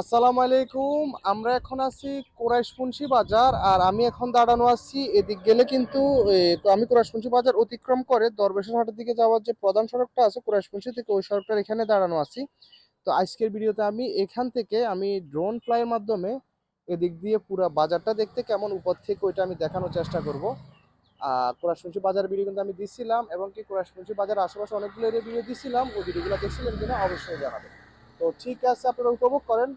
আসসালামু আলাইকুম, আমরা এখন আছি কোরাইশপুঞ্জি বাজার আর আমি এখন দাঁড়ানো আছি এদিক গেলে কিন্তু আমি কোরাইশপুঞ্জি বাজার অতিক্রম করে দরবেশের হাটের দিকে যাওয়ার যে প্রধান সড়কটা আছে কোরাইশপুঞ্জি থেকে ওই সড়কটার এখানে দাঁড়ানো আছি। তো আজকের ভিডিওতে আমি এখান থেকে আমি ড্রোন ফ্লাইয়ের মাধ্যমে এদিক দিয়ে পুরো বাজারটা দেখতে কেমন উপর থেকে ওইটা আমি দেখানোর চেষ্টা করব। আর কোরাইশপুঞ্জি বাজার ভিডিও কিন্তু আমি দিছিলাম এবং কি কোরাইশপুঞ্জি বাজার আশেপাশে অনেকগুলো ভিডিও দিছিলাম, ওই ভিডিওগুলো দেখছিলেন কিনা অবশ্যই জানাবেন। তো ঠিক আছে আপনারা উপভোগ করেন।